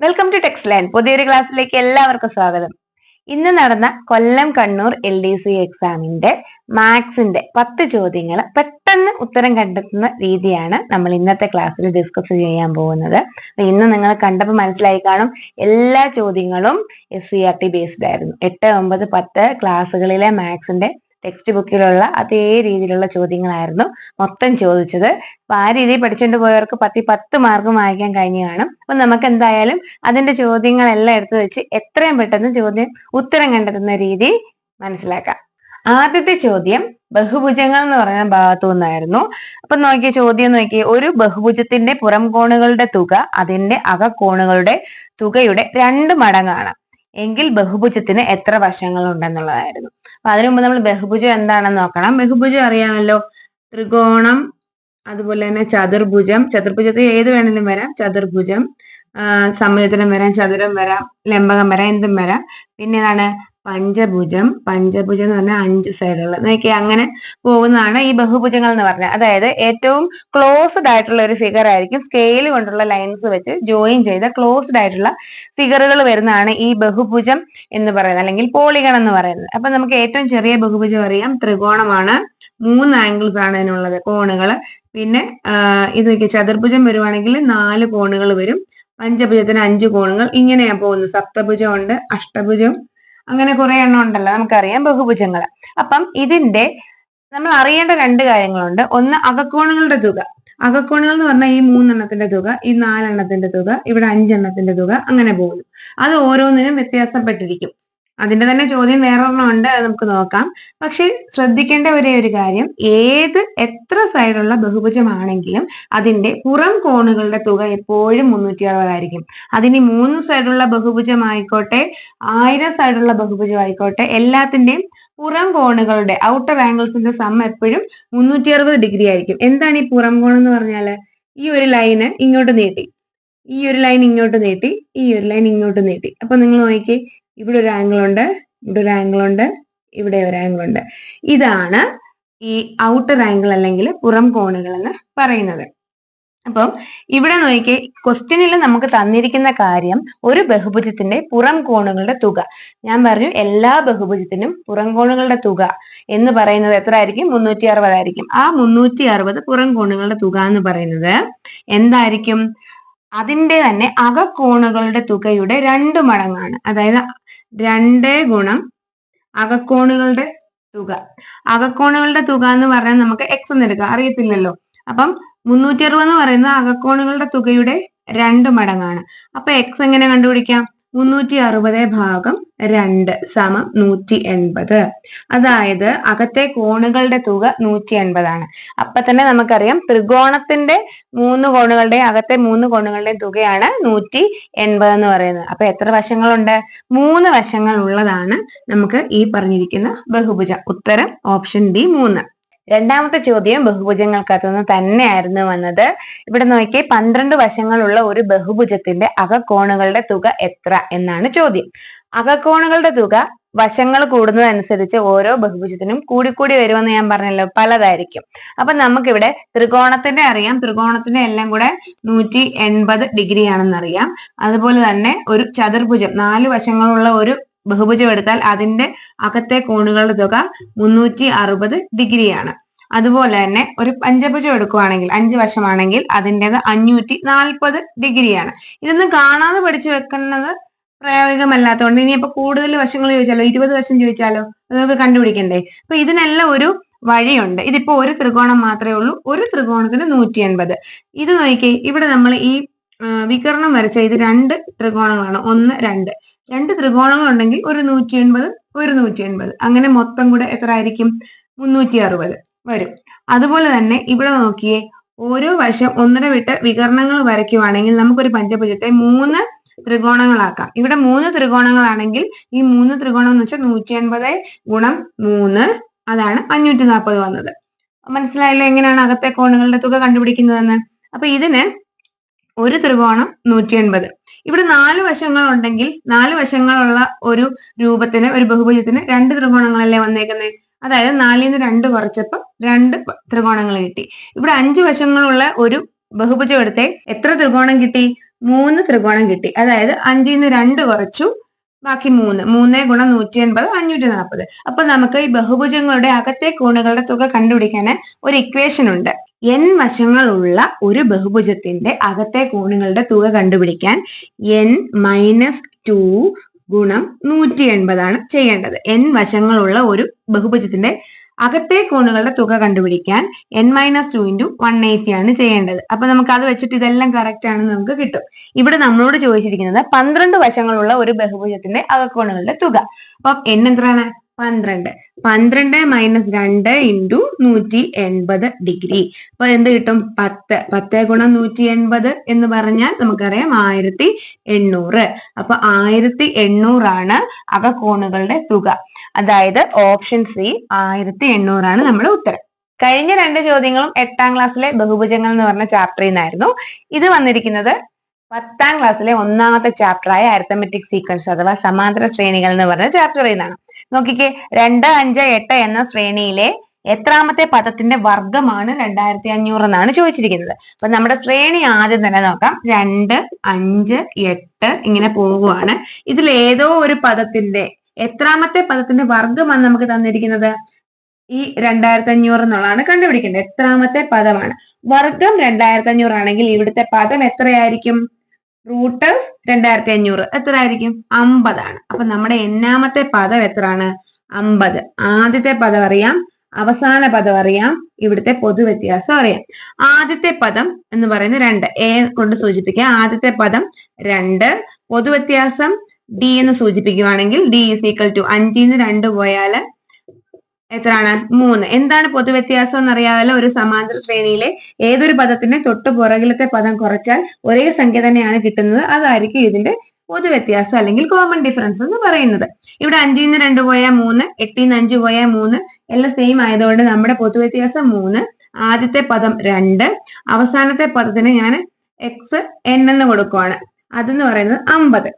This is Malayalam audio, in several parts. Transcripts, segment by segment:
വെൽക്കം ടു ടെക്സ് ലൈൻ പുതിയൊരു ക്ലാസ്സിലേക്ക് എല്ലാവർക്കും സ്വാഗതം. ഇന്ന് നടന്ന Kollam Kannur L D C എക്സാമിന്റെ മാത്സിന്റെ പത്ത് ചോദ്യങ്ങൾ പെട്ടെന്ന് ഉത്തരം കണ്ടെത്തുന്ന രീതിയാണ് നമ്മൾ ഇന്നത്തെ ക്ലാസ്സിൽ ഡിസ്കസ് ചെയ്യാൻ പോകുന്നത്. ഇന്ന് നിങ്ങൾ കണ്ടപ്പോൾ മനസ്സിലായി കാണും എല്ലാ ചോദ്യങ്ങളും S C R T based ആയിരുന്നു. എട്ട് ഒമ്പത് പത്ത് ക്ലാസ്സുകളിലെ മാത്സിന്റെ ടെക്സ്റ്റ് ബുക്കിലുള്ള അതേ രീതിയിലുള്ള ചോദ്യങ്ങളായിരുന്നു മൊത്തം ചോദിച്ചത്. അപ്പൊ ആ രീതിയിൽ പഠിച്ചുകൊണ്ട് പോയവർക്ക് പത്തി പത്ത് മാർക്ക് വാങ്ങിക്കാൻ കഴിഞ്ഞു കാണും. അപ്പൊ നമുക്ക് എന്തായാലും അതിന്റെ ചോദ്യങ്ങളെല്ലാം എടുത്തു വെച്ച് എത്രയും പെട്ടെന്ന് ചോദ്യം ഉത്തരം കണ്ടെത്തുന്ന രീതി മനസ്സിലാക്കാം. ആദ്യത്തെ ചോദ്യം ബഹുഭുജങ്ങൾ എന്ന് പറയുന്ന ഭാഗത്തു നിന്നായിരുന്നു. അപ്പൊ നോക്കിയ ചോദ്യം നോക്കിയ ഒരു ബഹുഭുജത്തിന്റെ പുറം കോണുകളുടെ തുക അതിന്റെ അകക്കോണുകളുടെ തുകയുടെ രണ്ട് മടങ്ങാണ്. എങ്കിൽ ബഹുഭുജത്തിന് എത്ര വശങ്ങൾ ഉണ്ടെന്നുള്ളതായിരുന്നു അപ്പൊ അതിനു മുമ്പ് നമ്മൾ ബഹുഭുജം എന്താണെന്ന് നോക്കണം. ബഹുഭുജം അറിയാമല്ലോ. ത്രികോണം അതുപോലെ തന്നെ ചതുർഭുജം. ചതുർഭുജത്തിൽ ഏത് വേണമെങ്കിലും വരാം. ചതുർഭുജം സമുദ്രം വരാം ചതുരം വരാം ലംബകം വരാം എന്തും വരാം. പിന്നെ ഏതാണ്? പഞ്ചഭുജം. പഞ്ചഭുജം എന്ന് പറഞ്ഞാൽ അഞ്ച് സൈഡുള്ള നോക്കിയാൽ അങ്ങനെ പോകുന്നതാണ് ഈ ബഹുഭുജങ്ങൾ എന്ന് പറഞ്ഞാൽ. അതായത് ഏറ്റവും ക്ലോസ്ഡ് ആയിട്ടുള്ള ഒരു ഫിഗർ ആയിരിക്കും സ്കെയിൽ കൊണ്ടുള്ള ലൈൻസ് വെച്ച് ജോയിൻ ചെയ്ത ക്ലോസ്ഡ് ആയിട്ടുള്ള ഫിഗറുകൾ വരുന്നതാണ് ഈ ബഹുഭുജം എന്ന് പറയുന്നത് അല്ലെങ്കിൽ പോളിഗൺ എന്ന് പറയുന്നത്. അപ്പൊ നമുക്ക് ഏറ്റവും ചെറിയ ബഹുഭുജം അറിയാം. ത്രികോണമാണ്. മൂന്ന് ആംഗിൾസ് ആണ് അതിനുള്ളത് കോണുകൾ പിന്നെ ഇത് ചതുർഭുജം വരുവാണെങ്കിൽ നാല് കോണുകൾ വരും. പഞ്ചഭുജത്തിന് അഞ്ച് കോണുകൾ. ഇങ്ങനെയാ പോകുന്നത്. സപ്തഭുജം ഉണ്ട് അഷ്ടഭുജം അങ്ങനെ കുറെ എണ്ണം ഉണ്ടല്ലോ നമുക്കറിയാം. ബഹുഭുജങ്ങൾ അപ്പം ഇതിന്റെ നമ്മൾ അറിയേണ്ട രണ്ട് കാര്യങ്ങളുണ്ട്. ഒന്ന് അകക്കോണുകളുടെ തുക. അകക്കോണുകൾ എന്ന് പറഞ്ഞാൽ ഈ മൂന്നെണ്ണത്തിന്റെ തുക ഈ നാലെണ്ണത്തിന്റെ തുക ഇവിടെ അഞ്ചെണ്ണത്തിന്റെ തുക അങ്ങനെ പോകുന്നു. അത് ഓരോന്നിനും വ്യത്യാസപ്പെട്ടിരിക്കും. അതിന്റെ തന്നെ ചോദ്യം വേറൊരെണ്ണം ഉണ്ട് അത് നമുക്ക് നോക്കാം. പക്ഷെ ശ്രദ്ധിക്കേണ്ട ഒരേ ഒരു കാര്യം ഏത് എത്ര സൈഡുള്ള ബഹുഭുജമാണെങ്കിലും അതിന്റെ പുറം കോണുകളുടെ തുക എപ്പോഴും മുന്നൂറ്റി അറുപതായിരിക്കും അതിന് മൂന്ന് സൈഡുള്ള ബഹുഭുജമായിക്കോട്ടെ ആയിരം സൈഡുള്ള ബഹുഭുജമായിക്കോട്ടെ എല്ലാത്തിന്റെയും പുറം കോണുകളുടെ ഔട്ടർ ആംഗിൾസിന്റെ സം എപ്പോഴും മുന്നൂറ്റി അറുപത് ഡിഗ്രി ആയിരിക്കും. എന്താണ് ഈ പുറം കോൺ എന്ന് പറഞ്ഞാൽ? ഈ ഒരു ലൈന് ഇങ്ങോട്ട് നീട്ടി ഈ ഒരു ലൈൻ ഇങ്ങോട്ട് നീട്ടി ഈ ഒരു ലൈൻ ഇങ്ങോട്ട് നീട്ടി. അപ്പൊ നിങ്ങൾ നോക്കിക്കേ ഇവിടെ ഒരു ആംഗിൾ ഉണ്ട് ഇവിടെ ഒരു ആംഗിൾ ഉണ്ട് ഇവിടെ ഒരു ആംഗിൾ ഉണ്ട്. ഇതാണ് ഈ ഔട്ടർ ആംഗിൾ അല്ലെങ്കിൽ പുറം കോണുകൾ എന്ന് പറയുന്നത്. അപ്പം ഇവിടെ നോക്കിയേ ക്വസ്റ്റ്യനിൽ നമുക്ക് തന്നിരിക്കുന്ന കാര്യം ഒരു ബഹുഭുജത്തിന്റെ പുറം കോണുകളുടെ തുക. ഞാൻ പറഞ്ഞു എല്ലാ ബഹുഭുജത്തിനും പുറം കോണുകളുടെ തുക എന്ന് പറയുന്നത് എത്ര ആയിരിക്കും? മുന്നൂറ്റി അറുപതായിരിക്കും ആ മുന്നൂറ്റി അറുപത് പുറം കോണുകളുടെ തുക എന്ന് പറയുന്നത് എന്തായിരിക്കും? അതിന്റെ തന്നെ അകക്കോണുകളുടെ തുകയുടെ രണ്ട് മടങ്ങാണ്. അതായത് രണ്ട് ഗുണം അകക്കോണുകളുടെ തുക. അകക്കോണുകളുടെ തുക എന്ന് പറഞ്ഞാൽ നമുക്ക് എക്സ് എന്ന് എടുക്കാം. അറിയത്തില്ലല്ലോ. അപ്പം മുന്നൂറ്റി അറുപത് എന്ന് പറയുന്നത് അകക്കോണുകളുടെ തുകയുടെ രണ്ട് മടങ്ങാണ്. അപ്പൊ എക്സ് എങ്ങനെ കണ്ടുപിടിക്കാം? മുന്നൂറ്റി അറുപത് ഭാഗം രണ്ട് സമം നൂറ്റി എൺപത് അതായത് അകത്തെ കോണുകളുടെ തുക നൂറ്റി എൺപതാണ് അപ്പൊ തന്നെ നമുക്കറിയാം ത്രികോണത്തിന്റെ മൂന്ന് കോണുകളുടെയും അകത്തെ മൂന്ന് കോണുകളുടെയും തുകയാണ് നൂറ്റി എൺപത് എന്ന് പറയുന്നത്. അപ്പൊ എത്ര വശങ്ങളുണ്ട്? മൂന്ന് വശങ്ങൾ ഉള്ളതാണ് നമുക്ക് ഈ പറഞ്ഞിരിക്കുന്ന ബഹുഭുജം. ഉത്തരം ഓപ്ഷൻ ഡി മൂന്ന്. രണ്ടാമത്തെ ചോദ്യം ബഹുഭുജങ്ങൾക്കകത്ത് നിന്ന് തന്നെയായിരുന്നു വന്നത്. ഇവിടെ നോക്കി പന്ത്രണ്ട് വശങ്ങളുള്ള ഒരു ബഹുഭുജത്തിന്റെ അകക്കോണുകളുടെ തുക എത്ര എന്നാണ് ചോദ്യം. അകക്കോണുകളുടെ തുക വശങ്ങൾ കൂടുന്നതനുസരിച്ച് ഓരോ ബഹുഭുജത്തിനും കൂടിക്കൂടി വരുമെന്ന് ഞാൻ പറഞ്ഞല്ലോ പലതായിരിക്കും. അപ്പൊ നമുക്കിവിടെ ത്രികോണത്തിന്റെ അറിയാം. ത്രികോണത്തിന്റെ എല്ലാം കൂടെ നൂറ്റി എൺപത് ഡിഗ്രി ആണെന്ന് അറിയാം അതുപോലെ തന്നെ ഒരു ചതുർഭുജം നാല് വശങ്ങളുള്ള ഒരു ബഹുഭുജം എടുത്താൽ അതിന്റെ അകത്തെ കോണുകളുടെ തുക മുന്നൂറ്റി അറുപത് ഡിഗ്രിയാണ്. അതുപോലെ തന്നെ ഒരു പഞ്ചഭുജം എടുക്കുവാണെങ്കിൽ അഞ്ച് വശമാണെങ്കിൽ അതിന്റെത് അഞ്ഞൂറ്റി നാൽപ്പത് ഡിഗ്രിയാണ്. ഇതൊന്നും കാണാതെ പഠിച്ചു വെക്കുന്നത് പ്രായോഗികമല്ലാത്തതുകൊണ്ട് ഇനിയിപ്പോ കൂടുതൽ വശങ്ങൾ ചോദിച്ചാലോ? ഇരുപത് വശം ചോദിച്ചാലോ? നമുക്ക് കണ്ടുപിടിക്കണ്ടേ? അപ്പൊ ഇതിനെല്ലാം ഒരു വഴിയുണ്ട്. ഇതിപ്പോ ഒരു ത്രികോണം മാത്രമേ ഉള്ളൂ. ഒരു ത്രികോണത്തിന് നൂറ്റി എൺപത് ഇത് നോക്കി ഇവിടെ നമ്മൾ ഈ വികരണം വരച്ച ഇത് രണ്ട് ത്രികോണങ്ങളാണ്. ഒന്ന് രണ്ട്. രണ്ട് ത്രികോണങ്ങൾ ഉണ്ടെങ്കിൽ ഒരു നൂറ്റി എൺപത് ഒരു നൂറ്റി എൺപത് അങ്ങനെ മൊത്തം കൂടെ എത്ര ആയിരിക്കും? മുന്നൂറ്റി അറുപത് വരും. അതുപോലെ തന്നെ ഇവിടെ നോക്കിയേ ഓരോ വശം ഒന്നര വിട്ട് വികരണങ്ങൾ വരയ്ക്കുവാണെങ്കിൽ നമുക്കൊരു പഞ്ചഭുജത്തെ മൂന്ന് ത്രികോണങ്ങളാക്കാം. ഇവിടെ മൂന്ന് ത്രികോണങ്ങളാണെങ്കിൽ ഈ മൂന്ന് ത്രികോണം എന്ന് വെച്ചാൽ നൂറ്റി എൺപത് ഗുണം മൂന്ന്. അതാണ് അഞ്ഞൂറ്റി നാൽപ്പത് വന്നത്. മനസ്സിലായില്ല എങ്ങനെയാണ് അകത്തെ കോണുകളുടെ തുക കണ്ടുപിടിക്കുന്നതെന്ന്? അപ്പൊ ഇതിന് ഒരു ത്രികോണം നൂറ്റി എൺപത് ഇവിടെ നാല് വശങ്ങൾ ഉണ്ടെങ്കിൽ നാല് വശങ്ങളുള്ള ഒരു രൂപത്തിന് ഒരു ബഹുഭുജത്തിന് രണ്ട് ത്രികോണങ്ങളല്ലേ വന്നേക്കുന്നത് അതായത് നാലിൽ നിന്ന് രണ്ട് കുറച്ചപ്പോൾ രണ്ട് ത്രികോണങ്ങൾ കിട്ടി. ഇവിടെ അഞ്ച് വശങ്ങളുള്ള ഒരു ബഹുഭുജം എടുത്തേ എത്ര ത്രികോണം കിട്ടി? മൂന്ന് ത്രികോണം കിട്ടി. അതായത് അഞ്ചിൽ നിന്ന് രണ്ട് കുറച്ചു ബാക്കി മൂന്ന്. മൂന്ന് ഗുണം നൂറ്റി എൺപത് അഞ്ഞൂറ്റി നാൽപ്പത് അപ്പൊ നമുക്ക് ഈ ബഹുഭുജങ്ങളുടെ അകത്തെ കോണുകളുടെ തുക കണ്ടുപിടിക്കാൻ ഒരു ഇക്വേഷൻ ഉണ്ട്. N വശങ്ങളുള്ള ഒരു ബഹുഭുജത്തിന്റെ അകത്തെ കോണുകളുടെ തുക കണ്ടുപിടിക്കാൻ എൻ മൈനസ് ടു ഗുണം നൂറ്റി എൺപതാണ് ചെയ്യേണ്ടത്. എൻ വശങ്ങളുള്ള ഒരു ബഹുഭുജത്തിന്റെ അകത്തെ കോണുകളുടെ തുക കണ്ടുപിടിക്കാൻ N minus two into one eighty ആണ് ചെയ്യേണ്ടത്. അപ്പൊ നമുക്ക് അത് വെച്ചിട്ട് ഇതെല്ലാം കറക്റ്റ് ആണെന്ന് നമുക്ക് കിട്ടും. ഇവിടെ നമ്മളോട് ചോദിച്ചിരിക്കുന്നത് പന്ത്രണ്ട് വശങ്ങളുള്ള ഒരു ബഹുഭുജത്തിന്റെ അകക്കോണുകളുടെ തുക. അപ്പം എൻ എത്രയാണ്? പന്ത്രണ്ട്. പന്ത്രണ്ട് മൈനസ് രണ്ട് ഇന്റു നൂറ്റി എൺപത് ഡിഗ്രി അപ്പൊ എന്ത് കിട്ടും? പത്ത്. പത്ത് ഗുണം നൂറ്റി എൺപത് എന്ന് പറഞ്ഞാൽ നമുക്കറിയാം ആയിരത്തി എണ്ണൂറ്. അപ്പൊ ആയിരത്തി എണ്ണൂറാണ് അകക്കോണുകളുടെ തുക. അതായത് ഓപ്ഷൻ സി ആയിരത്തി എണ്ണൂറാണ് നമ്മുടെ ഉത്തരം. കഴിഞ്ഞ രണ്ട് ചോദ്യങ്ങളും എട്ടാം ക്ലാസ്സിലെ ബഹുഭുജങ്ങൾ എന്ന് പറഞ്ഞ ചാപ്റ്ററിൽ നിന്നായിരുന്നു. ഇത് വന്നിരിക്കുന്നത് പത്താം ക്ലാസ്സിലെ ഒന്നാമത്തെ ചാപ്റ്ററായ അരിത്തമെറ്റിക് സീക്വൻസ് അഥവാ സമാന്തര ശ്രേണികൾ എന്ന് പറഞ്ഞ ചാപ്റ്ററിൽ നിന്നാണ്. നോക്കിക്കേ രണ്ട് അഞ്ച് എട്ട് എന്ന ശ്രേണിയിലെ എത്രാമത്തെ പദത്തിന്റെ വർഗമാണ് രണ്ടായിരത്തി അഞ്ഞൂറ് എന്നാണ് ചോദിച്ചിരിക്കുന്നത്. അപ്പൊ നമ്മുടെ ശ്രേണി ആദ്യം തന്നെ നോക്കാം. രണ്ട് അഞ്ച് എട്ട് ഇങ്ങനെ പോവുകയാണ് ഇതിൽ ഏതോ ഒരു പദത്തിന്റെ എത്രാമത്തെ പദത്തിന്റെ വർഗമാണ് നമുക്ക് തന്നിരിക്കുന്നത്? ഈ രണ്ടായിരത്തി അഞ്ഞൂറ് എന്നുള്ളതാണ് കണ്ടുപിടിക്കേണ്ടത്. എത്രാമത്തെ പദമാണ്. വർഗം രണ്ടായിരത്തി അഞ്ഞൂറ് ആണെങ്കിൽ ഇവിടുത്തെ പദം എത്രയായിരിക്കും? റൂട്ട് രണ്ടായിരത്തി അഞ്ഞൂറ് എത്ര ആയിരിക്കും അമ്പതാണ്. അപ്പൊ നമ്മുടെ എണ്ണാമത്തെ പദം എത്രയാണ്? അമ്പത്. ആദ്യത്തെ പദം അറിയാം. അവസാന പദം അറിയാം. ഇവിടുത്തെ പൊതുവ്യത്യാസം അറിയാം. ആദ്യത്തെ പദം എന്ന് പറയുന്നത് രണ്ട്. എ കൊണ്ട് സൂചിപ്പിക്കുക ആദ്യത്തെ പദം രണ്ട്. പൊതുവ്യത്യാസം ഡി എന്ന് സൂചിപ്പിക്കുവാണെങ്കിൽ ഡി ഈസ് ഈക്വൽ ടു അഞ്ചിന്ന് രണ്ട് പോയാൽ എത്രയാണ്? മൂന്ന്. എന്താണ് പൊതുവ്യത്യാസം എന്നറിയാമല്ലോ? ഒരു സമാന്തര ശ്രേണിയിലെ ഏതൊരു പദത്തിന്റെ തൊട്ട് പുറകിലത്തെ പദം കുറച്ചാൽ ഒരേ സംഖ്യ തന്നെയാണ് കിട്ടുന്നത്. അതായിരിക്കും ഇതിന്റെ പൊതുവ്യത്യാസം അല്ലെങ്കിൽ കോമൺ ഡിഫറൻസ് എന്ന് പറയുന്നത്. ഇവിടെ അഞ്ചിൽ നിന്ന് രണ്ട് പോയാൽ മൂന്ന് എട്ടിൽ നിന്ന് അഞ്ച് പോയാൽ മൂന്ന്. എല്ലാം സെയിം ആയതുകൊണ്ട് നമ്മുടെ പൊതുവ്യത്യാസം മൂന്ന്. ആദ്യത്തെ പദം രണ്ട്. അവസാനത്തെ പദത്തിന് ഞാൻ എക്സ് എൻ എന്ന് കൊടുക്കുവാണ്. അതെന്ന് പറയുന്നത് അമ്പത്.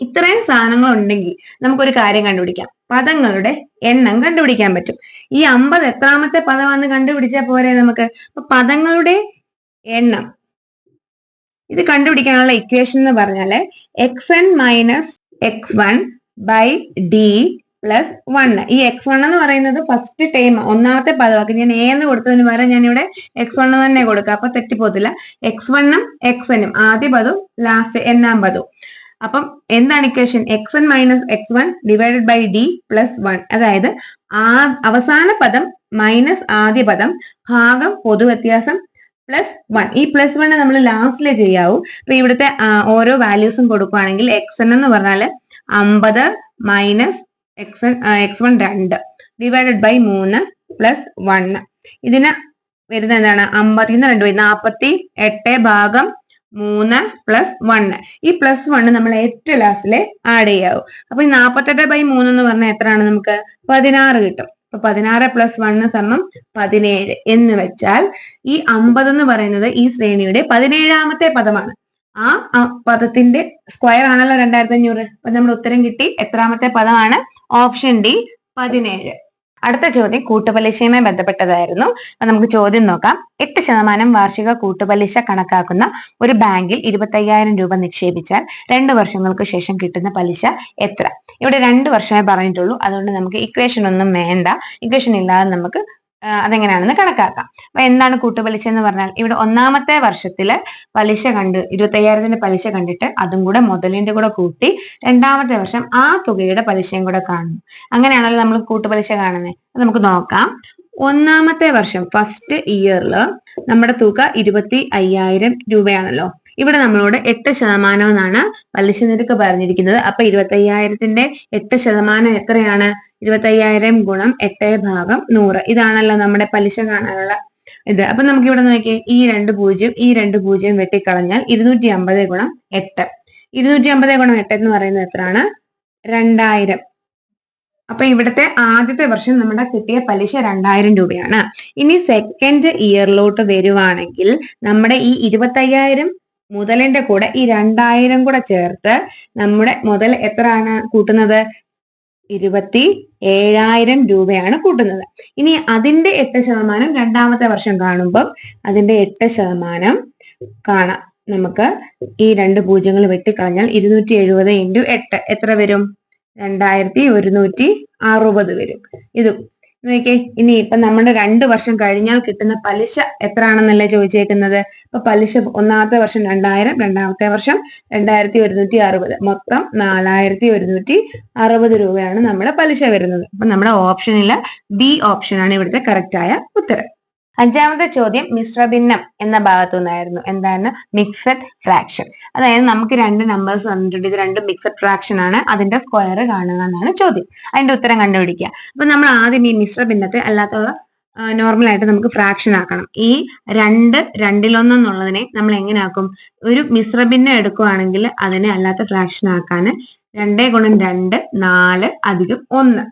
ഇത്രയും സാധനങ്ങൾ ഉണ്ടെങ്കിൽ നമുക്കൊരു കാര്യം കണ്ടുപിടിക്കാം. പദങ്ങളുടെ എണ്ണം കണ്ടുപിടിക്കാൻ പറ്റും. ഈ അമ്പത് എത്രാമത്തെ പദമാണെന്ന് കണ്ടുപിടിച്ചാൽ പോരെ നമുക്ക്? പദങ്ങളുടെ എണ്ണം. ഇത് കണ്ടുപിടിക്കാനുള്ള ഇക്വേഷൻ എന്ന് പറഞ്ഞാൽ X N minus X one by D plus one ഈ എക്സ് വൺ എന്ന് പറയുന്നത് ഫസ്റ്റ് ടൈം ഒന്നാമത്തെ പദമാക്കി ഞാൻ എന്ന് കൊടുത്തതിന് പകരം ഞാൻ ഇവിടെ എക്സ് വൺ തന്നെ കൊടുക്കുക അപ്പൊ തെറ്റിപ്പോത്തില്ല എക്സ് വണ്ണും എക്സ് എനും ആദ്യ പദവും ലാസ്റ്റ് എണ്ണാം പദവും. അപ്പം എന്താണ് equation X one minus X one divided by D plus one അതായത് ആ അവസാന പദം മൈനസ് ആദ്യ പദം ഭാഗം പൊതുവ്യത്യാസം പ്ലസ് വൺ ഈ പ്ലസ് വൺ നമ്മൾ ലാസ്റ്റിലേ ചെയ്യാവൂ. അപ്പൊ ഇവിടുത്തെ ഓരോ വാല്യൂസും കൊടുക്കുകയാണെങ്കിൽ എക്സ് എൻ എന്ന് പറഞ്ഞാൽ അമ്പത് മൈനസ് എക്സ് എക്സ് വൺ രണ്ട് ഡിവൈഡഡ് ബൈ മൂന്ന് പ്ലസ് വൺ ഇതിന് വരുന്ന എന്താണ്? അമ്പത്തിന്ന് രണ്ട് പോയി. നാൽപ്പത്തി എട്ട് ഭാഗം മൂന്ന് പ്ലസ് വണ്ണ് ഈ പ്ലസ് വണ്ണ് നമ്മൾ ഏറ്റവും ലാസ്റ്റിലെ ആഡ് ചെയ്യാവും. അപ്പൊ ഈ നാപ്പത്തെട്ട് ബൈ മൂന്ന് എന്ന് പറഞ്ഞാൽ എത്രയാണ് നമുക്ക്? പതിനാറ് കിട്ടും. അപ്പൊ പതിനാറ് പ്ലസ് വണ്ണ് സമം പതിനേഴ് എന്ന് വെച്ചാൽ ഈ അമ്പത് എന്ന് പറയുന്നത് ഈ ശ്രേണിയുടെ പതിനേഴാമത്തെ പദമാണ്. ആ പദത്തിന്റെ സ്ക്വയർ ആണല്ലോ രണ്ടായിരത്തി അഞ്ഞൂറ് അപ്പൊ നമ്മുടെ ഉത്തരം കിട്ടി. എത്രാമത്തെ പദമാണ്? ഓപ്ഷൻ ഡി പതിനേഴ്. അടുത്ത ചോദ്യം കൂട്ടുപലിശയുമായി ബന്ധപ്പെട്ടതായിരുന്നു. നമുക്ക് ചോദ്യം നോക്കാം. എട്ട് ശതമാനം വാർഷിക കൂട്ടുപലിശ കണക്കാക്കുന്ന ഒരു ബാങ്കിൽ ഇരുപത്തയ്യായിരം രൂപ നിക്ഷേപിച്ചാൽ രണ്ട് വർഷങ്ങൾക്ക് ശേഷം കിട്ടുന്ന പലിശ എത്ര? ഇവിടെ രണ്ട് വർഷമേ പറഞ്ഞിട്ടുള്ളൂ. അതുകൊണ്ട് നമുക്ക് ഇക്വേഷൻ ഒന്നും വേണ്ട. ഇക്വേഷൻ ഇല്ലാതെ നമുക്ക് അതെങ്ങനെയാണെന്ന് കണക്കാക്കാം. അപ്പൊ എന്താണ് കൂട്ടുപലിശ എന്ന് പറഞ്ഞാൽ ഇവിടെ ഒന്നാമത്തെ വർഷത്തിൽ പലിശ കണ്ട് ഇരുപത്തയ്യായിരത്തിന്റെ പലിശ കണ്ടിട്ട് അതും കൂടെ മുതലിന്റെ കൂടെ കൂട്ടി രണ്ടാമത്തെ വർഷം ആ തുകയുടെ പലിശയും കൂടെ കാണുന്നു. അങ്ങനെയാണല്ലോ നമ്മൾ കൂട്ടുപലിശ കാണുന്നത് അത് നമുക്ക് നോക്കാം. ഒന്നാമത്തെ വർഷം ഫസ്റ്റ് ഇയറിൽ നമ്മുടെ തുക ഇരുപത്തി അയ്യായിരം രൂപയാണല്ലോ. ഇവിടെ നമ്മളോട് എട്ട് ശതമാനം എന്നാണ് പലിശ നിരക്ക് പറഞ്ഞിരിക്കുന്നത്. അപ്പൊ ഇരുപത്തി അയ്യായിരത്തിന്റെ എട്ട് ശതമാനം എത്രയാണ്? ഇരുപത്തി അയ്യായിരം ഗുണം എട്ട് ഭാഗം നൂറ്. ഇതാണല്ലോ നമ്മുടെ പലിശ കാണാനുള്ള ഇത്. അപ്പൊ നമുക്ക് ഇവിടെ നോക്കിയേ ഈ രണ്ട് പൂജ്യം ഈ രണ്ട് പൂജ്യം വെട്ടിക്കളഞ്ഞാൽ ഇരുന്നൂറ്റി അമ്പത് ഗുണം എട്ട്. ഇരുന്നൂറ്റി അമ്പത് ഗുണം എട്ട് എന്ന് പറയുന്നത് എത്രയാണ്? രണ്ടായിരം. അപ്പൊ ഇവിടുത്തെ ആദ്യത്തെ വർഷം നമ്മുടെ കിട്ടിയ പലിശ രണ്ടായിരം രൂപയാണ്. ഇനി സെക്കൻഡ് ഇയറിലോട്ട് വരുവാണെങ്കിൽ നമ്മുടെ ഈ ഇരുപത്തയ്യായിരം മുതലിന്റെ കൂടെ ഈ രണ്ടായിരം കൂടെ ചേർത്ത് നമ്മുടെ മുതൽ എത്രയാണ് കൂട്ടുന്നത്? ഇരുപത്തി ഏഴായിരം രൂപയാണ് കൂട്ടുന്നത്. ഇനി അതിന്റെ എട്ട് ശതമാനം രണ്ടാമത്തെ വർഷം കാണുമ്പോൾ അതിന്റെ എട്ട് ശതമാനം കാണാം. നമുക്ക് ഈ രണ്ട് പൂജ്യങ്ങൾ വെട്ടിക്കളഞ്ഞാൽ ഇരുന്നൂറ്റി എഴുപത് ഇന്റു എട്ട് എത്ര വരും? രണ്ടായിരത്തി ഒരുന്നൂറ്റി അറുപത് വരും. ഇത് നോക്കിയേ ഇനി ഇപ്പൊ നമ്മുടെ രണ്ട് വർഷം കഴിഞ്ഞാൽ കിട്ടുന്ന പലിശ എത്രയാണെന്നല്ലേ ചോദിച്ചേക്കുന്നത്? ഇപ്പൊ പലിശ ഒന്നാമത്തെ വർഷം രണ്ടായിരം രണ്ടാമത്തെ വർഷം രണ്ടായിരത്തി ഒരുന്നൂറ്റി അറുപത് മൊത്തം നാലായിരത്തി ഒരുന്നൂറ്റി അറുപത് രൂപയാണ് നമ്മുടെ പലിശ വരുന്നത്. അപ്പൊ നമ്മുടെ ഓപ്ഷനിൽ ബി ഓപ്ഷനാണ് ഇവിടുത്തെ കറക്റ്റ് ആയ ഉത്തരം. അഞ്ചാമത്തെ ചോദ്യം മിശ്രഭിന്നം എന്ന ഭാഗത്തു നിന്നായിരുന്നു എന്താണ്? മിക്സഡ് ഫ്രാക്ഷൻ അതായത് നമുക്ക് രണ്ട് നമ്പേഴ്സ് തന്നിട്ടുണ്ട് ഇത് രണ്ടും മിക്സഡ് ഫ്രാക്ഷൻ ആണ്. അതിന്റെ സ്ക്വയർ കാണുക എന്നാണ് ചോദ്യം. അതിന്റെ ഉത്തരം കണ്ടുപിടിക്കുക. അപ്പൊ നമ്മൾ ആദ്യം ഈ മിശ്രഭിന്നത്തെ അല്ലാത്ത നോർമൽ ആയിട്ട് നമുക്ക് ഫ്രാക്ഷൻ ആക്കണം. ഈ രണ്ട് രണ്ടിലൊന്നെന്നുള്ളതിനെ നമ്മൾ എങ്ങനെ ആക്കും? ഒരു മിശ്രഭിന്നം എടുക്കുവാണെങ്കിൽ അതിനെ അല്ലാത്ത ഫ്രാക്ഷൻ ആക്കാൻ രണ്ടേ ഗുണം രണ്ട് നാല് അധികം ഒന്ന്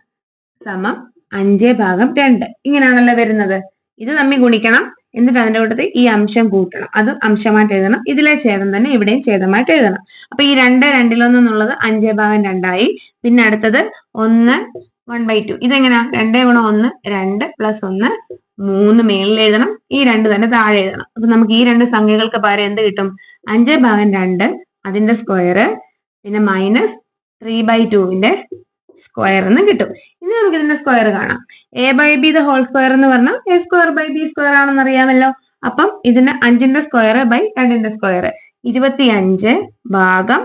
സമം അഞ്ചേ ഭാഗം രണ്ട്. ഇങ്ങനെയാണല്ലോ വരുന്നത്. ഇത് തമ്മിൽ ഗുണിക്കണം. എന്നിട്ട് അതിന്റെ കൂട്ടത്തിൽ ഈ അംശം കൂട്ടണം. അത് അംശമായിട്ട് എഴുതണം. ഇതിലെ ഛേദം തന്നെ ഇവിടെയും ഛേദമായിട്ട് എഴുതണം. അപ്പൊ ഈ രണ്ട് രണ്ടിലൊന്ന് എന്നുള്ളത് അഞ്ചേ ഭാഗം രണ്ടായി. പിന്നെ അടുത്തത് ഒന്ന് വൺ ബൈ ടു ഇതെങ്ങനെയാ രണ്ടേ ഗുണം ഒന്ന് രണ്ട് പ്ലസ് ഒന്ന് മൂന്ന് മേളിൽ എഴുതണം. ഈ രണ്ട് തന്നെ താഴെ എഴുതണം. അപ്പൊ നമുക്ക് ഈ രണ്ട് സംഖ്യകൾക്ക് പകരം എന്ത് കിട്ടും? അഞ്ചേ ഭാഗം രണ്ട് അതിന്റെ സ്ക്വയർ പിന്നെ മൈനസ് ത്രീ ബൈ ടുവിന്റെ സ്ക്വയർ എന്ന് കിട്ടും. ഇനി നമുക്ക് ഇതിന്റെ സ്ക്വയർ കാണാം. A by B the whole square എന്ന് പറഞ്ഞാൽ A square by B square ആണെന്ന് അറിയാമല്ലോ. അപ്പം ഇതിന്റെ അഞ്ചിന്റെ സ്ക്വയർ ബൈ രണ്ടിന്റെ സ്ക്വയർ ഇരുപത്തി അഞ്ച് ഭാഗം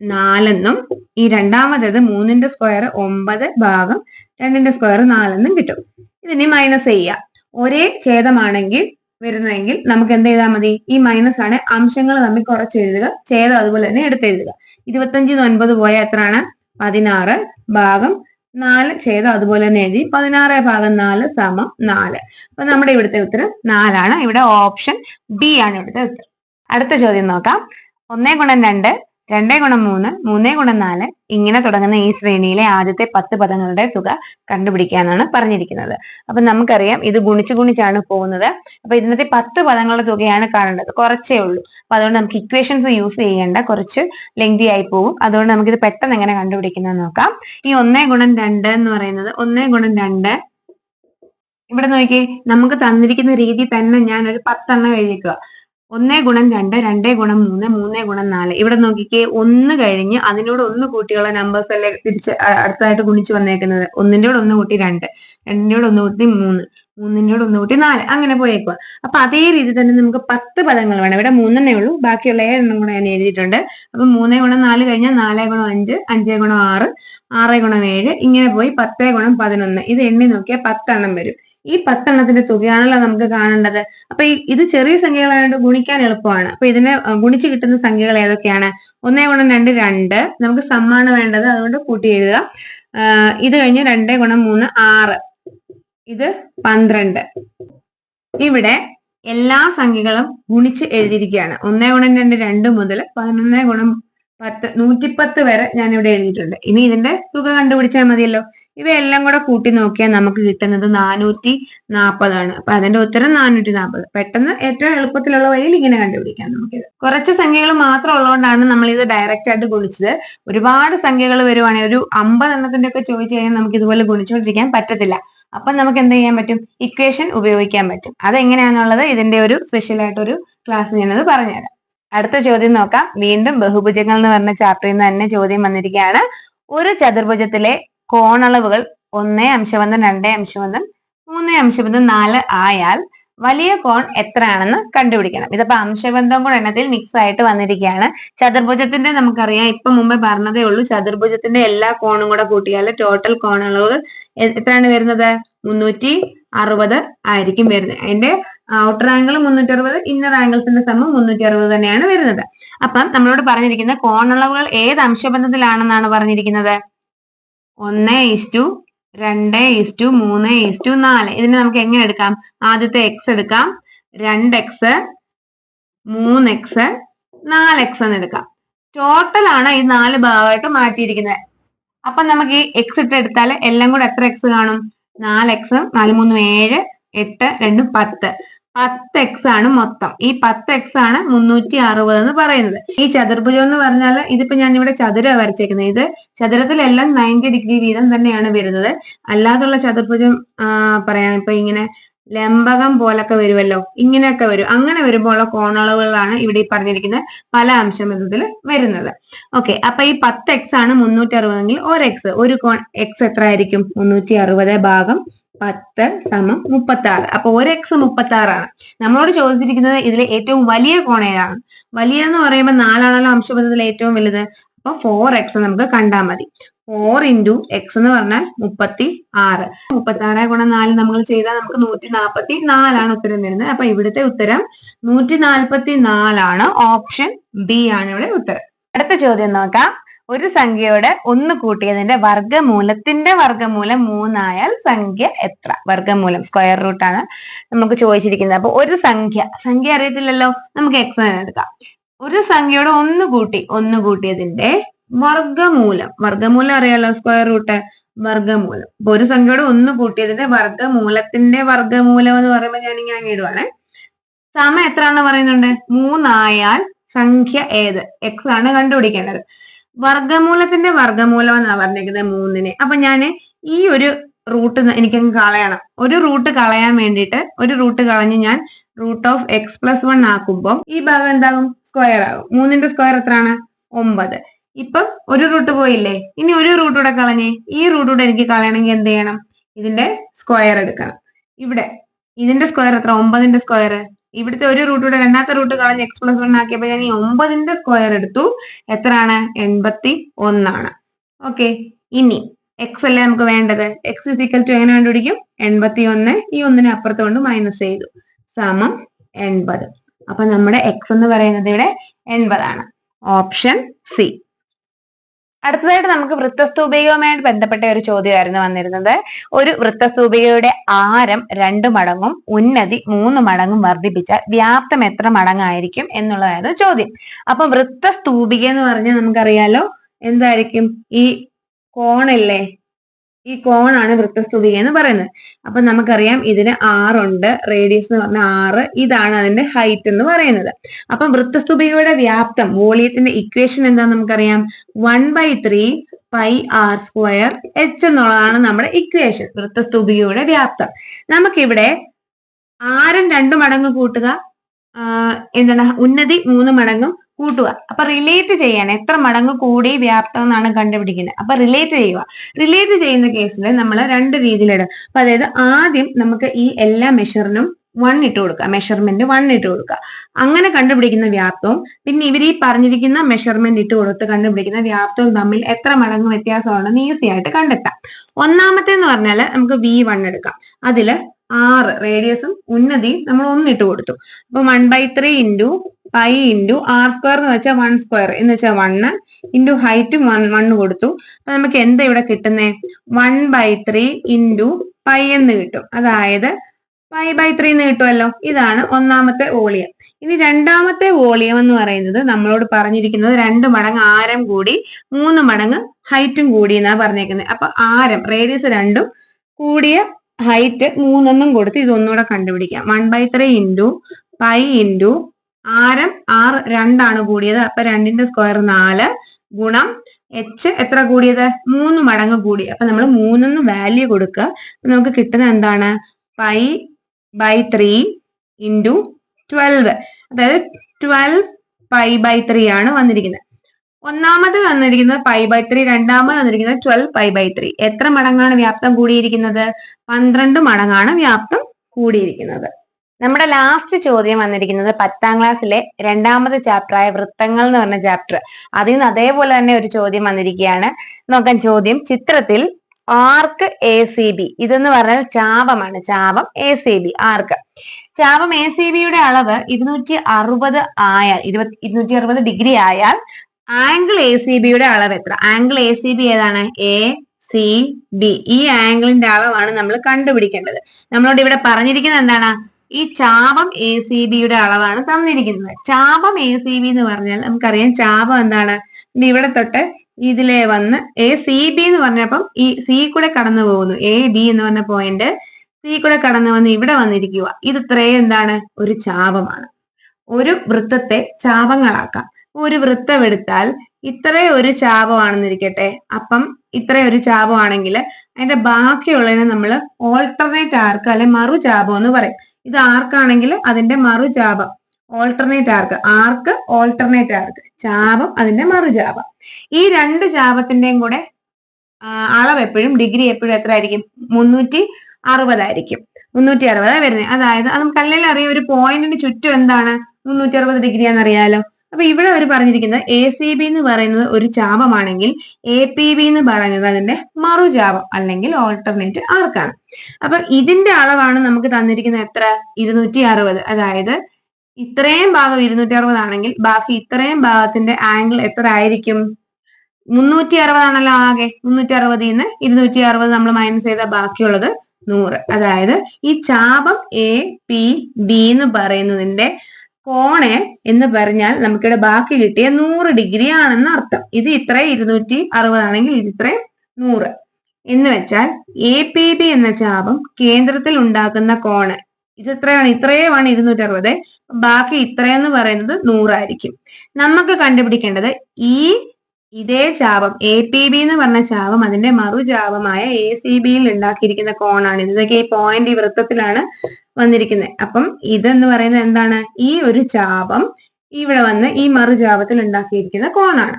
നാലെന്നും ഈ രണ്ടാമത്തേത് മൂന്നിന്റെ സ്ക്വയർ ഒമ്പത് ഭാഗം രണ്ടിന്റെ സ്ക്വയർ നാലെന്നും കിട്ടും. ഇതിനി മൈനസ് ചെയ്യുക ഒരേ ഛേദമാണെങ്കിൽ വരുന്നതെങ്കിൽ നമുക്ക് എന്ത് ചെയ്താൽ മതി? ഈ മൈനസ് ആണ് അംശങ്ങൾ തമ്മിൽ കുറച്ച് എഴുതുക. ഛേദം അതുപോലെ തന്നെ എടുത്തെഴുതുക. ഇരുപത്തഞ്ചിന് ഒൻപത് പോയ എത്രയാണ്? പതിനാറ് ഭാഗം നാല് ഛേദം അതുപോലെ തന്നെ എഴുതി പതിനാറ് ഭാഗം നാല് സമം നാല്. അപ്പൊ നമ്മുടെ ഇവിടുത്തെ ഉത്തരം നാലാണ്. ഇവിടെ ഓപ്ഷൻ ബി ആണ് ഇവിടുത്തെ ഉത്തരം. അടുത്ത ചോദ്യം നോക്കാം. ഒന്നേ ഗുണം രണ്ട് രണ്ടേ ഗുണം മൂന്ന് മൂന്നേ ഗുണം നാല് ഇങ്ങനെ തുടങ്ങുന്ന ഈ ശ്രേണിയിലെ ആദ്യത്തെ പത്ത് പദങ്ങളുടെ തുക കണ്ടുപിടിക്കാനാണ് പറഞ്ഞിരിക്കുന്നത്. അപ്പൊ നമുക്കറിയാം ഇത് ഗുണിച്ച് ഗുണിച്ചാണ് പോകുന്നത്. അപ്പൊ ഇതിനകത്ത് പത്ത് പദങ്ങളുടെ തുകയാണ് കാണേണ്ടത്. കുറച്ചേ ഉള്ളൂ. അപ്പൊ അതുകൊണ്ട് നമുക്ക് ഇക്വേഷൻസ് യൂസ് ചെയ്യേണ്ട കുറച്ച് ലെങ്തി ആയി പോകും. അതുകൊണ്ട് നമുക്ക് ഇത് പെട്ടെന്ന് എങ്ങനെ കണ്ടുപിടിക്കുന്നത് നോക്കാം. ഈ ഒന്നേ ഗുണം രണ്ട് എന്ന് പറയുന്നത് ഒന്നേ ഗുണം രണ്ട്. ഇവിടെ നോക്കി നമുക്ക് തന്നിരിക്കുന്ന രീതി തന്നെ ഞാൻ ഒരു പത്തെണ്ണം എഴുതിക്കുക ഒന്നേ ഗുണം രണ്ട് രണ്ടേ ഗുണം മൂന്ന് മൂന്നേ ഗുണം നാല്. ഇവിടെ നോക്കിക്കേ ഒന്ന് കഴിഞ്ഞ് അതിനോട് ഒന്ന് കൂട്ടിയുള്ള നമ്പേഴ്സ് അല്ലേ തിരിച്ച് അടുത്തായിട്ട് ഗുണിച്ച് വന്നേക്കുന്നത്? ഒന്നിന്റെ കൂടെ ഒന്ന് കൂട്ടി രണ്ട് രണ്ടിന്റെ കൂടെ ഒന്ന് കൂട്ടി മൂന്ന് മൂന്നിന്റെ കൂടെ ഒന്ന് കൂട്ടി നാല് അങ്ങനെ പോയേക്കുക അപ്പൊ അതേ രീതി തന്നെ നമുക്ക് പത്ത് പദങ്ങൾ വേണം. ഇവിടെ മൂന്നെണ്ണേ ഉള്ളൂ. ബാക്കിയുള്ള ഏഴെണ്ണം കൂടെ ഞാൻ എഴുതിയിട്ടുണ്ട്. അപ്പൊ മൂന്നേ ഗുണം നാല് കഴിഞ്ഞാൽ നാലേ ഗുണം അഞ്ച് അഞ്ചേ ഗുണം ആറ് ആറേ ഗുണം ഏഴ് ഇങ്ങനെ പോയി പത്തേ ഗുണം പതിനൊന്ന്. ഇത് എണ്ണി നോക്കിയാൽ പത്തെണ്ണം വരും. ഈ പത്തെണ്ണത്തിന്റെ തുകയാണല്ലോ നമുക്ക് കാണേണ്ടത്. അപ്പൊ ഇത് ചെറിയ സംഖ്യകളായതുകൊണ്ട് ഗുണിക്കാൻ എളുപ്പമാണ്. അപ്പൊ ഇതിനെ ഗുണിച്ച് കിട്ടുന്ന സംഖ്യകൾ ഏതൊക്കെയാണ്? ഒന്നേ ഗുണം രണ്ട് രണ്ട്. നമുക്ക് സമ്മാണ് വേണ്ടത്. അതുകൊണ്ട് കൂട്ടി എഴുതുക. ഇത് കഴിഞ്ഞ് രണ്ടേ ഗുണം മൂന്ന് ആറ്. ഇത് പന്ത്രണ്ട്. ഇവിടെ എല്ലാ സംഖ്യകളും ഗുണിച്ച് എഴുതിയിരിക്കുകയാണ്. ഒന്നേ ഗുണം രണ്ട് രണ്ട് മുതൽ പതിനൊന്നേ ഗുണം പത്ത് നൂറ്റിപ്പത്ത് വരെ ഞാൻ ഇവിടെ എഴുതിയിട്ടുണ്ട്. ഇനി ഇതിന്റെ തുക കണ്ടുപിടിച്ചാൽ മതിയല്ലോ. ഇവയെല്ലാം കൂടെ കൂട്ടി നോക്കിയാൽ നമുക്ക് കിട്ടുന്നത് നാനൂറ്റി നാൽപ്പതാണ് അപ്പൊ അതിന്റെ ഉത്തരം നാനൂറ്റി നാൽപ്പത് പെട്ടെന്ന് ഏറ്റവും എളുപ്പത്തിലുള്ള വഴിയിൽ ഇങ്ങനെ കണ്ടുപിടിക്കാം നമുക്കിത് കുറച്ച് സംഖ്യകൾ മാത്രം ഉള്ളതുകൊണ്ടാണ് നമ്മൾ ഇത് ഡയറക്റ്റ് ആയിട്ട് ഗുണിച്ചത്. ഒരുപാട് സംഖ്യകൾ വരുവാണെങ്കിൽ ഒരു അമ്പത് എണ്ണത്തിന്റെ ഒക്കെ ചോദിച്ചു കഴിഞ്ഞാൽ നമുക്ക് ഇതുപോലെ ഗുണിച്ചുകൊണ്ടിരിക്കാൻ പറ്റത്തില്ല. അപ്പൊ നമുക്ക് എന്ത് ചെയ്യാൻ പറ്റും? ഇക്വേഷൻ ഉപയോഗിക്കാൻ പറ്റും. അതെങ്ങനെയാണെന്നുള്ളത് ഇതിന്റെ ഒരു സ്പെഷ്യൽ ആയിട്ടൊരു ക്ലാസ് ഞാനത് പറഞ്ഞുതരാം. അടുത്ത ചോദ്യം നോക്കാം. വീണ്ടും ബഹുഭുജങ്ങൾ എന്ന് പറഞ്ഞ ചാപ്റ്ററിൽ നിന്ന് തന്നെ ചോദ്യം വന്നിരിക്കുകയാണ്. ഒരു ചതുർഭുജത്തിലെ കോണളവുകൾ ഒന്നേ അംശബന്ധം രണ്ടേ അംശബന്ധം മൂന്നേ അംശബന്ധം നാല് ആയാൽ വലിയ കോൺ എത്രയാണെന്ന് കണ്ടുപിടിക്കണം. ഇതിപ്പോ അംശബന്ധം കൂടെ എണ്ണത്തിൽ മിക്സ് ആയിട്ട് വന്നിരിക്കുകയാണ്. ചതുർഭുജത്തിന്റെ നമുക്കറിയാം ഇപ്പൊ മുമ്പേ പറഞ്ഞതേ ഉള്ളൂ ചതുർഭുജത്തിന്റെ എല്ലാ കോണും കൂടെ കൂട്ടിയാൽ ടോട്ടൽ കോണളവുകൾ എത്രയാണ് വരുന്നത്? മുന്നൂറ്റി അറുപത് ആയിരിക്കും വരുന്നത്. അതിന്റെ ഔട്ടർ ആംഗിൾ മുന്നൂറ്റി അറുപത് ഇന്നർ ആംഗിൾസിന്റെ സമം മുന്നൂറ്റി അറുപത് തന്നെയാണ് വരുന്നത്. അപ്പം നമ്മളോട് പറഞ്ഞിരിക്കുന്ന കോണളവുകൾ ഏത് അംശബന്ധത്തിലാണെന്നാണ് പറഞ്ഞിരിക്കുന്നത്? ഒന്ന് ഇസ്റ്റു രണ്ട് ഇസ്റ്റു മൂന്ന് ഇസ്റ്റു നാല്. ഇതിനെ നമുക്ക് എങ്ങനെ എടുക്കാം? ആദ്യത്തെ എക്സ് എടുക്കാം. രണ്ട് എക്സ് മൂന്ന് എക്സ് നാല് എക്സ് എന്ന് എടുക്കാം. ടോട്ടൽ ആണ് ഈ നാല് ഭാഗമായിട്ട് മാറ്റിയിരിക്കുന്നത്. അപ്പൊ നമുക്ക് ഈ എക്സ് ഇട്ട് എടുത്താൽ എല്ലാം കൂടെ എത്ര എക്സ് കാണും? നാല് എക്സ് നാല് മൂന്നും ഏഴ് എട്ട് രണ്ടും പത്ത്. പത്ത് എക്സ് ആണ് മൊത്തം. ഈ പത്ത് എക്സ് ആണ് മുന്നൂറ്റി അറുപത് എന്ന് പറയുന്നത്. ഈ ചതുർഭുജം എന്ന് പറഞ്ഞാൽ ഇതിപ്പോ ഞാൻ ഇവിടെ ചതുര വരച്ചേക്കുന്നത്. ഇത് ചതുരത്തിലെല്ലാം നയന്റി ഡിഗ്രി വീതം തന്നെയാണ് വരുന്നത്. അല്ലാതുള്ള ചതുർഭുജം പറയാം. ഇപ്പൊ ഇങ്ങനെ ലംബകം പോലൊക്കെ വരുമല്ലോ ഇങ്ങനെയൊക്കെ വരും. അങ്ങനെ വരുമ്പോൾ കോണളവുകളാണ് ഇവിടെ ഈ പറഞ്ഞിരിക്കുന്ന പല അംശബന്ധത്തിൽ വരുന്നത്. ഓക്കെ അപ്പൊ ഈ പത്ത് എക്സ് ആണ് മുന്നൂറ്റി അറുപതെങ്കിൽ ഒരു എക്സ് ഒരു കോൺ എക്സ് എത്ര ആയിരിക്കും? മുന്നൂറ്റി അറുപത് ഭാഗം പത്ത് സമം മുപ്പത്തി ആറ് അപ്പൊ ഒരു എക്സ് മുപ്പത്തി ആറാണ് നമ്മളോട് ചോദിച്ചിരിക്കുന്നത് ഇതിലെ ഏറ്റവും വലിയ കോണ ഏതാണ്? വലിയ എന്ന് പറയുമ്പോൾ നാലാണല്ലോ അംശബന്ധത്തിൽ ഏറ്റവും വലുത്. അപ്പൊ ഫോർ എക്സ് നമുക്ക് കണ്ടാൽ മതി. ഫോർ ഇന്റു എക്സ് എന്ന് പറഞ്ഞാൽ മുപ്പത്തി ആറ് മുപ്പത്തി ആറ് ഗുണം നാല് നമ്മൾ ചെയ്താൽ നമുക്ക് നൂറ്റി നാൽപ്പത്തി നാലാണ് ഉത്തരം വരുന്നത്. അപ്പൊ ഇവിടുത്തെ ഉത്തരം നൂറ്റി നാൽപ്പത്തി നാലാണ് ഓപ്ഷൻ ബി ആണ് ഇവിടെ ഉത്തരം. അടുത്ത ചോദ്യം നോക്കാം. ഒരു സംഖ്യയുടെ ഒന്ന് കൂട്ടിയതിന്റെ വർഗമൂലത്തിന്റെ വർഗമൂലം മൂന്നായാൽ സംഖ്യ എത്ര? വർഗമൂലം സ്ക്വയർ റൂട്ട് ആണ് നമുക്ക് ചോദിച്ചിരിക്കുന്നത്. അപ്പൊ ഒരു സംഖ്യ സംഖ്യ അറിയത്തില്ലല്ലോ? നമുക്ക് എക്സ് എടുക്കാം. ഒരു സംഖ്യയുടെ ഒന്ന് കൂട്ടി ഒന്ന് കൂട്ടിയതിന്റെ വർഗമൂലം വർഗമൂലം അറിയാലോ സ്ക്വയർ റൂട്ട് വർഗമൂലം അപ്പൊ ഒരു സംഖ്യയുടെ ഒന്ന് കൂട്ടിയതിന്റെ വർഗമൂലത്തിന്റെ വർഗമൂലം എന്ന് പറയുമ്പോൾ ഞാൻ ഇങ്ങനെ അങ്ങ് സമയം എത്ര പറയുന്നുണ്ട്? മൂന്നായാൽ സംഖ്യ ഏത്? എക്സ് ആണ് കണ്ടുപിടിക്കേണ്ടത്. വർഗമൂലത്തിന്റെ വർഗമൂലം എന്നാ പറഞ്ഞിരിക്കുന്നത് മൂന്നിന്. അപ്പൊ ഞാൻ ഈ ഒരു റൂട്ട് എനിക്കങ്ങ് കളയണം. ഒരു റൂട്ട് കളയാൻ വേണ്ടിയിട്ട് ഒരു റൂട്ട് കളഞ്ഞ് ഞാൻ root of X plus one ആക്കുമ്പോൾ ഈ ഭാഗം എന്താകും? സ്ക്വയർ ആകും. മൂന്നിന്റെ സ്ക്വയർ എത്രയാണ്? ഒമ്പത്. ഇപ്പൊ ഒരു റൂട്ട് പോയില്ലേ? ഇനി ഒരു റൂട്ട് കൂടെ കളഞ്ഞേ ഈ റൂട്ട് കൂടെ എനിക്ക് കളയണമെങ്കിൽ എന്ത് ചെയ്യണം? ഇതിന്റെ സ്ക്വയർ എടുക്കണം. ഇവിടെ ഇതിന്റെ സ്ക്വയർ എത്ര? ഒമ്പതിന്റെ സ്ക്വയർ ഇവിടുത്തെ ഒരു റൂട്ട് കൂടെ രണ്ടാമത്തെ റൂട്ട് കളഞ്ഞ് എക്സ് പ്ലസ് വൺ ആക്കിയപ്പോൾ ഞാൻ ഈ ഒമ്പതിന്റെ സ്ക്വയർ എടുത്തു. എത്രയാണ്? എൺപത്തി ഒന്നാണ് ഓക്കെ ഇനി എക്സ് അല്ലേ നമുക്ക് വേണ്ടത്? എക്സ് ഇസിക്കൽ ടു എങ്ങനെ കണ്ടുപിടിക്കും? എൺപത്തി ഒന്ന് ഈ ഒന്നിനെ അപ്പുറത്ത് കൊണ്ട് മൈനസ് ചെയ്തു. സമം എൺപത്. അപ്പൊ നമ്മുടെ എക്സ് എന്ന് പറയുന്നത് ഇവിടെ എൺപതാണ്. ഓപ്ഷൻ സി അടുത്തതായിട്ട് നമുക്ക് വൃത്തസ്തൂപികവുമായിട്ട് ബന്ധപ്പെട്ട ഒരു ചോദ്യമായിരുന്നു വന്നിരുന്നത്. ഒരു വൃത്തസ്തൂപികയുടെ ആരം രണ്ട് മടങ്ങും ഉന്നതി മൂന്ന് മടങ്ങും വർദ്ധിപ്പിച്ചാൽ വ്യാപ്തം എത്ര മടങ്ങായിരിക്കും എന്നുള്ളതായിരുന്നു ചോദ്യം. അപ്പൊ വൃത്തസ്തൂപിക എന്ന് പറഞ്ഞാൽ നമുക്കറിയാലോ എന്തായിരിക്കും? ഈ കോണില്ലേ ഈ കോൺ ആണ് വൃത്തസ്തുതി എന്ന് പറയുന്നത്. അപ്പൊ നമുക്കറിയാം ഇതിന് ആറുണ്ട് റേഡിയസ് എന്ന് പറഞ്ഞ ആറ് ഇതാണ് അതിന്റെ ഹൈറ്റ് എന്ന് പറയുന്നത്. അപ്പൊ വൃത്തസ്തുതിയുടെ വ്യാപ്തം വോളിയത്തിന്റെ ഇക്വേഷൻ എന്താ നമുക്കറിയാം? One by three pi R square H എന്നുള്ളതാണ് നമ്മുടെ ഇക്വേഷൻ വൃത്തസ്തുതിയുടെ വ്യാപ്തം. നമുക്കിവിടെ ആരം രണ്ടു മടങ്ങ് കൂട്ടുക. എന്താണ്? ഉന്നതി മൂന്ന് മടങ്ങും കൂട്ടുക. അപ്പൊ റിലേറ്റ് ചെയ്യാൻ എത്ര മടങ്ങ് കൂടി വ്യാപ്തം എന്നാണ് കണ്ടുപിടിക്കുന്നത്. അപ്പൊ റിലേറ്റ് ചെയ്യുക. റിലേറ്റ് ചെയ്യുന്ന കേസിൽ നമ്മൾ രണ്ട് രീതിയിലിടും അപ്പൊ അതായത് ആദ്യം നമുക്ക് ഈ എല്ലാ മെഷറിനും വൺ ഇട്ട് കൊടുക്കുക. മെഷർമെന്റ് വൺ ഇട്ട് കൊടുക്കുക. അങ്ങനെ കണ്ടുപിടിക്കുന്ന വ്യാപ്തവും പിന്നെ ഇവർ ഈ പറഞ്ഞിരിക്കുന്ന മെഷർമെന്റ് ഇട്ട് കൊടുത്ത് കണ്ടുപിടിക്കുന്ന വ്യാപ്തവും തമ്മിൽ എത്ര മടങ്ങ് വ്യത്യാസമുണ്ടെന്ന് ഈസി ആയിട്ട് കണ്ടെത്താം. ഒന്നാമത്തെ എന്ന് പറഞ്ഞാൽ നമുക്ക് വി വൺ എടുക്കാം. അതിൽ ആറ് റേഡിയസും ഉന്നതിയും നമ്മൾ ഒന്നിട്ട് കൊടുത്തു. അപ്പൊ one by three into pi into R square എന്ന് വെച്ചാൽ വൺ സ്ക്വയർ എന്ന് വെച്ചാൽ വണ്ണ് ഇന്റു ഹൈറ്റും വൺ വണ്ണ് കൊടുത്തു. അപ്പൊ നമുക്ക് എന്താ ഇവിടെ കിട്ടുന്നേ? One by three into pi എന്ന് കിട്ടും. അതായത് പൈ ബൈ ത്രീ എന്ന് കിട്ടുമല്ലോ ഇതാണ് ഒന്നാമത്തെ വോളിയം. ഇനി രണ്ടാമത്തെ വോളിയം എന്ന് പറയുന്നത് നമ്മളോട് പറഞ്ഞിരിക്കുന്നത് രണ്ട് മടങ്ങ് ആരം കൂടി മൂന്ന് മടങ്ങ് ഹൈറ്റും കൂടി എന്നാണ് പറഞ്ഞേക്കുന്നത് അപ്പൊ ആരം റേഡിയസ് രണ്ടും കൂടിയ ഹൈറ്റ് മൂന്നെന്നും കൊടുത്ത് ഇതൊന്നുകൂടെ കണ്ടുപിടിക്കാം. One by three into pi into ആരം ആറ് രണ്ടാണ് കൂടിയത്. അപ്പൊ രണ്ടിന്റെ സ്ക്വയർ നാല് ഗുണം എച്ച് എത്ര കൂടിയത്? മൂന്ന് മടങ്ങ് കൂടി. അപ്പൊ നമ്മൾ മൂന്നെന്ന് വാല്യൂ കൊടുക്കുക. നമുക്ക് കിട്ടുന്ന എന്താണ്? Pi by three into twelve അതായത് ട്വൽവ് പൈ ബൈ ത്രീ ആണ് വന്നിരിക്കുന്നത്. ഒന്നാമത് തന്നിരിക്കുന്നത് പൈ ബൈ ത്രീ രണ്ടാമത് തന്നിരിക്കുന്നത് ട്വൽവ് പൈ ബൈ ത്രീ എത്ര മടങ്ങാണ് വ്യാപ്തം കൂടിയിരിക്കുന്നത്? പന്ത്രണ്ട് മടങ്ങാണ് വ്യാപ്തം കൂടിയിരിക്കുന്നത്. നമ്മുടെ ലാസ്റ്റ് ചോദ്യം വന്നിരിക്കുന്നത് പത്താം ക്ലാസ്സിലെ രണ്ടാമത്തെ ചാപ്റ്ററായ വൃത്തങ്ങൾ എന്ന് പറഞ്ഞ ചാപ്റ്റർ അതിൽ നിന്ന് അതേപോലെ തന്നെ ഒരു ചോദ്യം വന്നിരിക്കുകയാണ്. നോക്കാൻ ചോദ്യം. ചിത്രത്തിൽ ആർക്ക് എ സി ബി ഇതെന്ന് പറഞ്ഞാൽ ചാപമാണ്. ചാപം എ സി ബി ആർക്ക് ചാപം എ സി ബിയുടെ അളവ് ഇരുന്നൂറ്റി അറുപത് ആയാൽ ഇരുപത്തി ഇരുന്നൂറ്റി അറുപത് ഡിഗ്രി ആയാൽ ആംഗിൾ എ സി ബിയുടെ അളവ് എത്ര? ആംഗിൾ എ സി ബി ഏതാണ്? എ സി ബി ഈ ആംഗിളിന്റെ അളവാണ് നമ്മൾ കണ്ടുപിടിക്കേണ്ടത്. നമ്മളോട് ഇവിടെ പറഞ്ഞിരിക്കുന്നത് എന്താണ്? ഈ ചാപം എ സി ബിയുടെ അളവാണ് തന്നിരിക്കുന്നത്. ചാപം എ സി ബി എന്ന് പറഞ്ഞാൽ നമുക്കറിയാം ചാപം എന്താണ്? ഇവിടെ തൊട്ട് ഇതിലെ വന്ന് എ സി ബി എന്ന് പറഞ്ഞപ്പം ഈ സി കൂടെ കടന്നു പോകുന്നു. എ ബി എന്ന് പറഞ്ഞ പോയിന്റ് സി കൂടെ കടന്നു വന്ന് ഇവിടെ വന്നിരിക്കുക. ഇത് ഇത്രയും എന്താണ്? ഒരു ചാപമാണ്. ഒരു വൃത്തത്തെ ചാപങ്ങളാക്കാം. ഒരു വൃത്തം എടുത്താൽ ഇത്രയും ഒരു ചാപമാണെന്നിരിക്കട്ടെ. അപ്പം ഇത്രയും ഒരു ചാപമാണെങ്കിൽ അതിന്റെ ബാക്കിയുള്ളതിനെ നമ്മൾ ഓൾട്ടർനേറ്റ് ആർക്ക് അല്ലെ മറു ചാപം എന്ന് പറയും. ഇത് ആർക്കാണെങ്കിൽ അതിന്റെ മറു ചാപം. ഓൾട്ടർനേറ്റ് ആർക്ക് ആർക്ക് ഓൾട്ടർനേറ്റ് ആർക്ക് ചാപം അതിന്റെ മറു ചാപം. ഈ രണ്ട് ചാപത്തിന്റെയും കൂടെ അളവ് എപ്പോഴും ഡിഗ്രി എപ്പോഴും എത്ര ആയിരിക്കും മുന്നൂറ്റി അറുപതായിരിക്കും മുന്നൂറ്റി അറുപതാണ് വരുന്നത്. അതായത് അത് നമുക്ക് അല്ലെങ്കിൽ അറിയാം ഒരു പോയിന്റിന് ചുറ്റും എന്താണ്? മുന്നൂറ്റി അറുപത് ഡിഗ്രി ആണെന്നറിയാലോ അപ്പൊ ഇവിടെ അവർ പറഞ്ഞിരിക്കുന്നത് എ സി ബി എന്ന് പറയുന്നത് ഒരു ചാപമാണെങ്കിൽ എ പി ബി എന്ന് പറയുന്നത് അതിന്റെ മറുചാപം അല്ലെങ്കിൽ ഓൾട്ടർനേറ്റ് ആർക്കാണ് അപ്പൊ ഇതിന്റെ അളവാണ് നമുക്ക് തന്നിരിക്കുന്നത് എത്ര? ഇരുന്നൂറ്റി അറുപത് അതായത് ഇത്രയും ഭാഗം ഇരുന്നൂറ്റി അറുപത് ആണെങ്കിൽ ബാക്കി ഇത്രയും ഭാഗത്തിന്റെ ആംഗിൾ എത്ര ആയിരിക്കും? മുന്നൂറ്റി അറുപതാണല്ലോ ആകെ. മുന്നൂറ്റി അറുപതിൽ നിന്ന് ഇരുന്നൂറ്റി അറുപത് നമ്മൾ മൈനസ് ചെയ്ത ബാക്കിയുള്ളത് നൂറ്. അതായത് ഈ ചാപം എ പി ബി എന്ന് പറയുന്നതിന്റെ കോണ് എന്ന് പറഞ്ഞാൽ നമുക്കിവിടെ ബാക്കി കിട്ടിയ നൂറ് ഡിഗ്രി ആണെന്ന് അർത്ഥം. ഇത് ഇത്രയും ഇരുന്നൂറ്റി അറുപതാണെങ്കിൽ ഇത് ഇത്ര നൂറ്. എന്ന് വെച്ചാൽ എ പി ബി എന്ന ചാപം കേന്ദ്രത്തിൽ ഉണ്ടാക്കുന്ന കോണ്. ഇത് ഇത്രയാണ് ഇത്രയുമാണ് ഇരുന്നൂറ്റി അറുപത്. ബാക്കി ഇത്രയെന്ന് പറയുന്നത് നൂറായിരിക്കും. നമുക്ക് കണ്ടുപിടിക്കേണ്ടത് ഈ ഇതേ ചാപം എ പി ബി എന്ന് പറഞ്ഞ ചാപം അതിന്റെ മറുചാപമായ എ സി ബിയിൽ ഉണ്ടാക്കിയിരിക്കുന്ന കോണാണ് ഇതൊക്കെ ഈ പോയിന്റ് ഈ വൃത്തത്തിലാണ് വന്നിരിക്കുന്നത് അപ്പം ഇതെന്ന് പറയുന്നത് എന്താണ്? ഈ ഒരു ചാപം ഇവിടെ വന്ന് ഈ മറുചാപത്തിൽ ഉണ്ടാക്കിയിരിക്കുന്ന കോണാണ്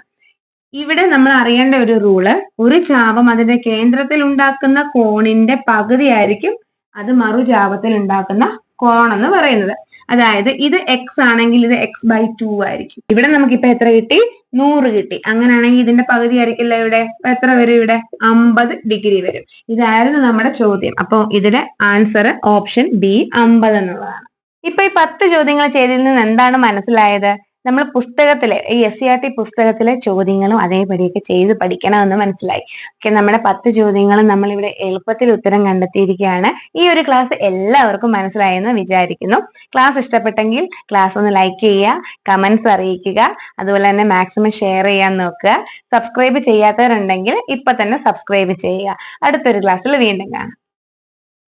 ഇവിടെ നമ്മൾ അറിയേണ്ട ഒരു റൂൾ ഒരു ചാപം അതിന്റെ കേന്ദ്രത്തിൽ ഉണ്ടാക്കുന്ന കോണിന്റെ പകുതി ആയിരിക്കും അത് മറുചാപത്തിൽ ഉണ്ടാക്കുന്ന കോണെന്ന് പറയുന്നത്. അതായത് ഇത് എക്സ് ആണെങ്കിൽ ഇത് എക്സ് ബൈ ടു ആയിരിക്കും. ഇവിടെ നമുക്ക് ഇപ്പൊ എത്ര കിട്ടി? നൂറ് കിട്ടി. അങ്ങനെയാണെങ്കിൽ ഇതിന്റെ പകുതി ആയിരിക്കില്ല ഇവിടെ. എത്ര വരും ഇവിടെ? അമ്പത് ഡിഗ്രി വരും. ഇതായിരുന്നു നമ്മുടെ ചോദ്യം. അപ്പൊ ഇതിലെ ആൻസർ ഓപ്ഷൻ ബി അമ്പത് എന്നുള്ളതാണ്. ഇപ്പൊ ഈ പത്ത് ചോദ്യങ്ങൾ ചെയ്തതിൽ നിന്ന് എന്താണ് മനസ്സിലായത്? നമ്മൾ പുസ്തകത്തിലെ ഈ എസ് സി ആർ ടി പുസ്തകത്തിലെ ചോദ്യങ്ങളും അതേപടിയൊക്കെ ചെയ്ത് പഠിക്കണമെന്ന് മനസ്സിലായി. ഓക്കെ നമ്മുടെ പത്ത് ചോദ്യങ്ങളും നമ്മൾ ഇവിടെ എളുപ്പത്തിൽ ഉത്തരം കണ്ടെത്തിയിരിക്കുകയാണ്. ഈ ഒരു ക്ലാസ് എല്ലാവർക്കും മനസ്സിലായെന്ന് വിചാരിക്കുന്നു. ക്ലാസ് ഇഷ്ടപ്പെട്ടെങ്കിൽ ക്ലാസ് ഒന്ന് ലൈക്ക് ചെയ്യുക കമന്റ്സ് അറിയിക്കുക അതുപോലെ തന്നെ മാക്സിമം ഷെയർ ചെയ്യാൻ നോക്കുക. സബ്സ്ക്രൈബ് ചെയ്യാത്തവരുണ്ടെങ്കിൽ ഇപ്പൊ തന്നെ സബ്സ്ക്രൈബ് ചെയ്യുക. അടുത്തൊരു ക്ലാസ്സിൽ വീണ്ടും കാണാം.